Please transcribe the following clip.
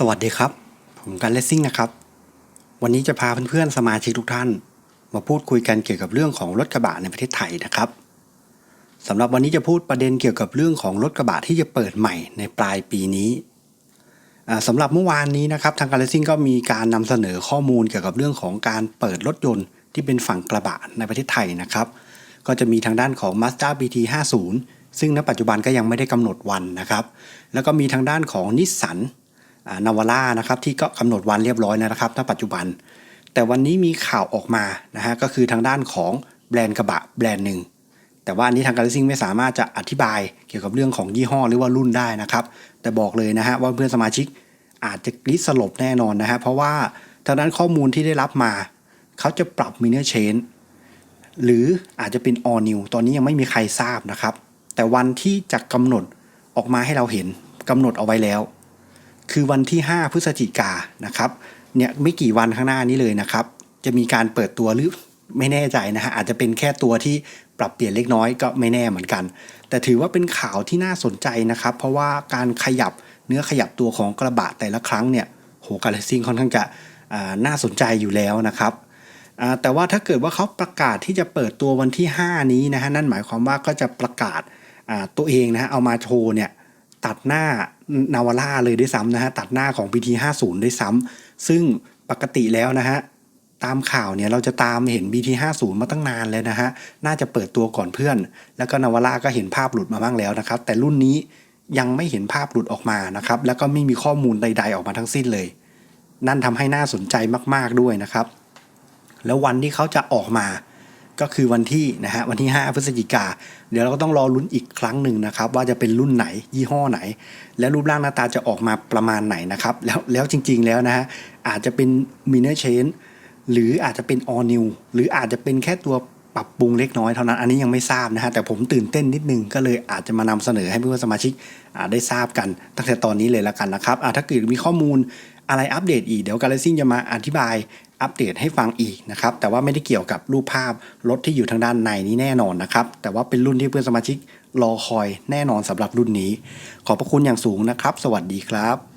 สวัสดีครับ ผมกันเลสซิ่งนะครับ วันนี้จะพาเพื่อนๆสมาชิกทุกท่าน มาพูดคุยกันเกี่ยวกับเรื่องของรถกระบะในประเทศไทยนะครับสำหรับวันนี้จะพูดประเด็นเกี่ยวกับเรื่องของรถกระบะที่จะเปิดใหม่ในปลายปีนี้สำหรับเมื่อวานนี้นะครับทางการเลสซิ่งก็มีการนำเสนอข้อมูลเกี่ยวกับเรื่องของการเปิดรถยนต์ที่เป็นฝั่งกระบะในประเทศไทยนะครับ ก็จะมีทางด้านของ Mazda BT 50 ซึ่งณปัจจุบันก็ยังไม่ได้กำหนดวันนะครับ แล้วก็มีทางด้านของนิสสัน นาวาร่านะครับที่ก็กำหนดวันเรียบร้อยแล้วนะครับณปัจจุบัน แต่วันนี้มีข่าวออกมานะฮะก็คือทางด้านของแบรนด์กระบะแบรนด์หนึ่งแต่ว่าอันนี้ทางการซิ่งไม่สามารถจะอธิบายเกี่ยวกับเรื่องของยี่ห้อหรือว่ารุ่นได้นะครับ แต่บอกเลยนะฮะว่าเพื่อนสมาชิกอาจจะกรีดสลบแน่นอนนะฮะเพราะว่าทางด้านข้อมูลที่ได้รับมา เขาจะปรับมิเนอร์เชนหรืออาจจะเป็น all new ตอนนี้ยังไม่มีใครทราบนะครับ แต่วันที่จะกำหนดออกมาให้เราเห็นกำหนดเอาไว้แล้ว คือวันที่ 5 พฤศจิกานะครับเนี่ยไม่กี่วันข้างหน้านี้เลยนะครับ จะมีการเปิดตัวหรือไม่แน่ใจนะฮะอาจจะเป็นแค่ตัวที่ปรับเปลี่ยนเล็กน้อยก็ไม่แน่เหมือนกัน แต่ถือว่าเป็นข่าวที่น่าสนใจนะครับ เพราะว่าการขยับเนื้อขยับตัวของกระบะแต่ละครั้งเนี่ยโหการเลสซิ่งค่อนข้างจะน่าสนใจอยู่แล้วนะครับแต่ว่าถ้าเกิดว่าเขาประกาศที่จะเปิดตัววันที่ 5 นี้นะฮะนั่นหมายความว่าก็จะประกาศตัวเองนะฮะเอามาโชว์เนี่ย ตัดหน้านาวาร่าเลยด้วยซ้ำนะฮะตัดหน้าของ BT 50ด้วยซ้ำซึ่งปกติแล้วนะฮะตามข่าวเนี่ยเราจะตามเห็น BT 50 มาตั้งนานแล้วนะฮะ น่าจะเปิดตัวก่อนเพื่อน แล้วก็นาวาร่าก็เห็นภาพหลุดมาบ้างแล้วนะครับ แต่รุ่นนี้ยังไม่เห็นภาพหลุดออกมานะครับ แล้วก็ไม่มีข้อมูลใด ๆออกมาทั้งสิ้นเลย นั่นทำให้น่าสนใจมากๆด้วยนะครับ แล้ววันที่เขาจะออกมา ก็คือวันที่นะฮะวันที่ 5 พฤศจิกา เดี๋ยวเราก็ต้องรอลุ้นอีกครั้งหนึ่งนะครับ ว่าจะเป็นรุ่นไหนยี่ห้อไหน และรูปร่างหน้าตาจะออกมาประมาณไหนนะครับ แล้วแล้วจริง ๆแล้วนะฮะอาจจะเป็นมินเนอร์เชนหรืออาจจะเป็น all new หรืออาจจะเป็นแค่ตัวปรับปรุงเล็กน้อยเท่านั้น อันนี้ยังไม่ทราบนะฮะแต่ผมตื่นเต้นนิดนึงก็เลยอาจจะมานำเสนอให้เพื่อนสมาชิกได้ทราบกันตั้งแต่ตอนนี้เลยละกันนะครับถ้าเกิดมีข้อมูลอะไรอัปเดตอีกเดี๋ยวกาเลซิ่งจะมาอธิบาย อัปเดตให้ฟังอีกนะครับ แต่ว่าไม่ได้เกี่ยวกับรูปภาพรถที่อยู่ทางด้านในนี้แน่นอนนะครับ แต่ว่าเป็นรุ่นที่เพื่อนสมาชิกรอคอยแน่นอนสำหรับรุ่นนี้ ขอบพระคุณอย่างสูงนะครับ สวัสดีครับ